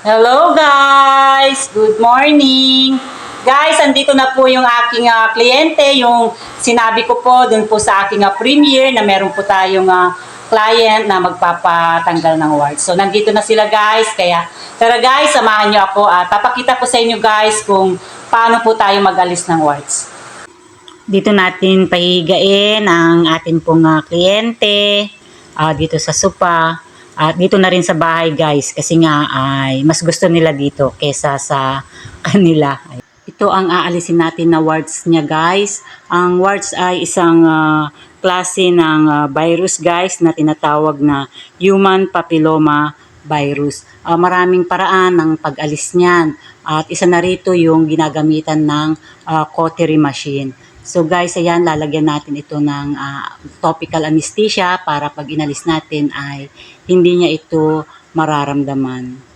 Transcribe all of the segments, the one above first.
Hello guys! Good morning! Guys, andito na po yung aking ah, kliyente, yung sinabi ko po dun po sa aking ah, premiere na meron po tayong ah, client na magpapatanggal ng warts. So, nandito na sila guys, kaya tara guys, samahan nyo ako at papakita ko sa inyo guys kung paano po tayo magalis ng warts. Dito natin pahigain ang atin pong ah, kliyente ah, dito sa sopa. At dito na rin sa bahay guys kasi nga ay mas gusto nila dito kesa sa kanila. Ito ang aalisin natin na warts niya guys. Ang warts ay isang ah, klase ng ah, virus guys na tinatawag na human papilloma virus. Ah, maraming paraan ng pag-alis niyan. At isa na rito yung ginagamitan ng ah, cautery machine. So guys, ayan, lalagyan natin ito ng ah, topical anesthesia para pag inalis natin ay hindi niya ito mararamdaman.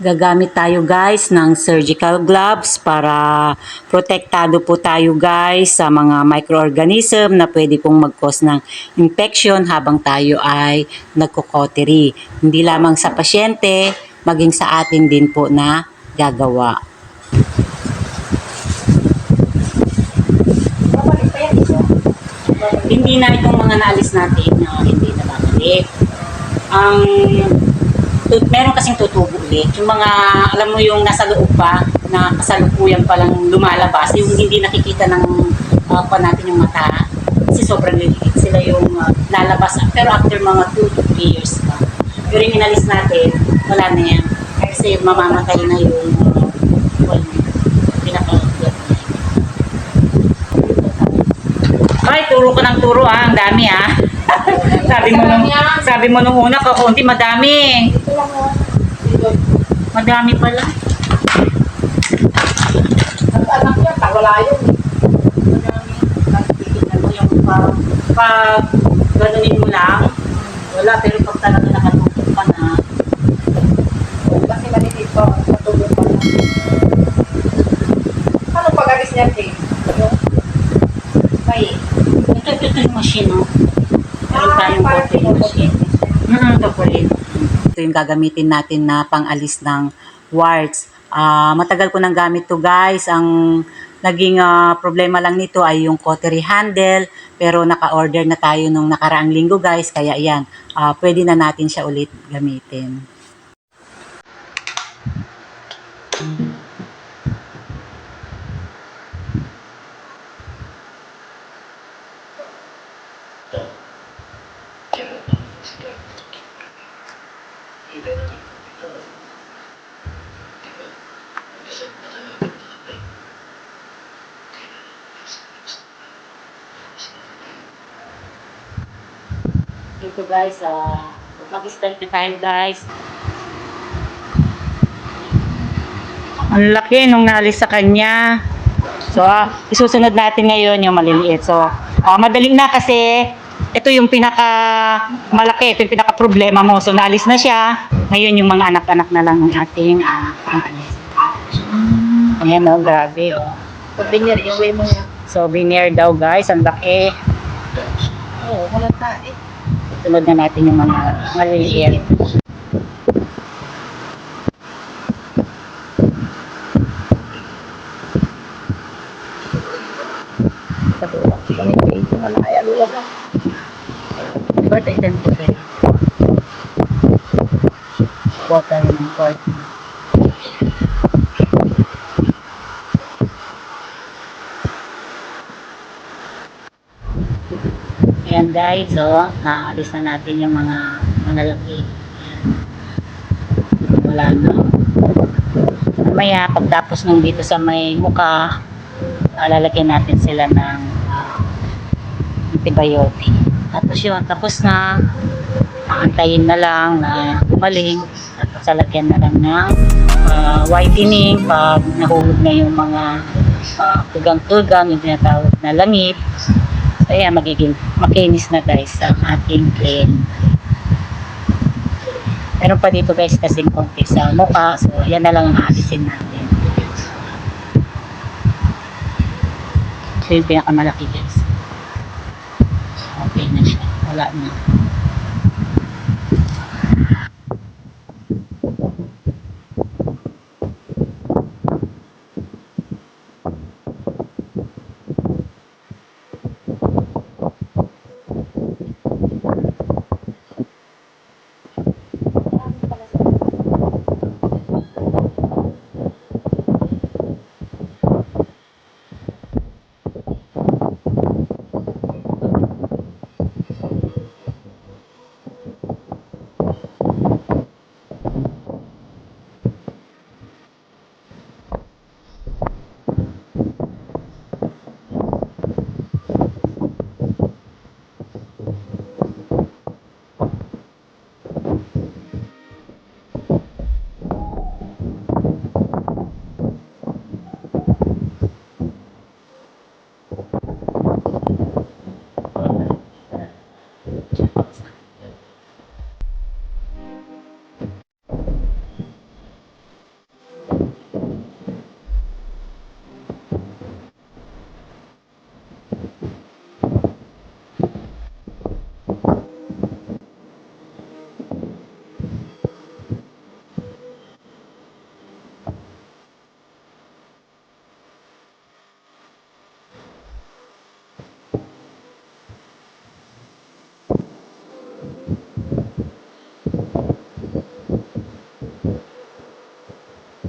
Gagamit tayo guys ng surgical gloves para protektado po tayo guys sa mga microorganism na pwede pong mag-cause ng infection habang tayo ay nagko-cautery. Hindi lamang sa pasyente, maging sa atin din po na gagawa. Hindi na itong mga naalis natin na hindi na babalik. Ang tut meron kasing tutubo ulit. Yung mga, alam mo yung nasa loob pa, na kasalukuyan pa lang lumalabas, yung hindi nakikita ng uh, pa natin yung mata, kasi sobrang liliit sila yung uh, lalabas. Pero after mga 2 to 3 years pa. Pero yung inalis natin, wala na yan. Kasi mamamatay na yung well, pinaka Ay, turo ka ng turo ah. Ang dami ah. sabi mo nung, sabi mo nung una ka, konti madami. Madami pala. Anak niya, wala yun. Madami. Tapos titignan mo yung pag, pag ganunin mo lang, wala. Pero pag talaga nakatutok ka na, Kasi maliliit pa, matulog pa lang. Ano pag-alis niya, Jay? Yung may ito, ito, ito yung machine oh. Meron tayong coffee machine. Mm, ito po rin. Ito yung gagamitin natin na pang-alis ng warts. Ah, matagal ko nang gamit to guys. Ang naging ah, problema lang nito ay yung cautery handle. Pero naka-order na tayo nung nakaraang linggo guys. Kaya yan, ah, pwede na natin siya ulit gamitin. Ito guys, ah, mag-start na tayo guys. Ang laki nung naalis sa kanya. So, ah, isusunod natin ngayon yung maliliit. So, ah, madali na kasi ito yung pinaka malaki, ito yung pinaka problema mo. So, naalis na siya. Ngayon yung mga anak-anak na lang ng ating ah, pang-alis. Ayan oh, grabe oh. Pag-binir, yung way mo yan. So, veneer daw guys, ang laki. Oo, wala tayo. Sunod na natin yung mga maliliit. Birthday din po rin. Water ng. Ayan guys, so, naalis na natin yung mga malalaki. Wala na. Mamaya, pagtapos nung dito sa may muka, lalagyan natin sila ng ah, antibiotic. Tapos yun, tapos na, aantayin na lang na gumaling. Tapos lalagyan na lang ng ah, whitening pag nahulog na yung mga uh, tugang-tugang, yung tinatawag na langit. So, ayan, magiging makinis na guys ang ating clean. Meron pa dito guys kasing konti sa mukha. So, yan na lang ang aalisin natin. Ito yung pinakamalaki guys. Okay na siya. Wala na.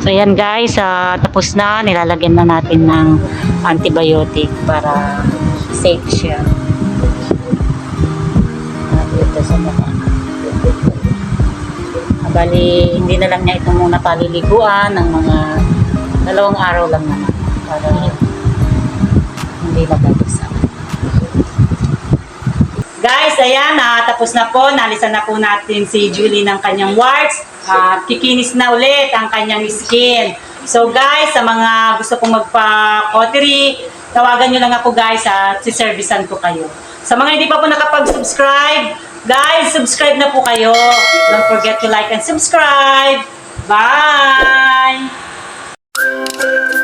So yan guys, ah, tapos na. Nilalagyan na natin ng antibiotic para safe siya. Dito sa mukha. Ah, Bali, hindi na lang niya ito muna paliliguan ng mga dalawang araw lang naman para hindi magagisa. Guys, ayan, tapos na po. Nalisan na po natin si Julie ng kanyang warts. At kikinis na ulit ang kanyang skin. So guys, sa mga gusto pong magpa-pottery, tawagan nyo lang ako guys at siservisan ko kayo. Sa mga hindi pa po nakapag-subscribe, guys, subscribe na po kayo. Don't forget to like and subscribe. Bye! Música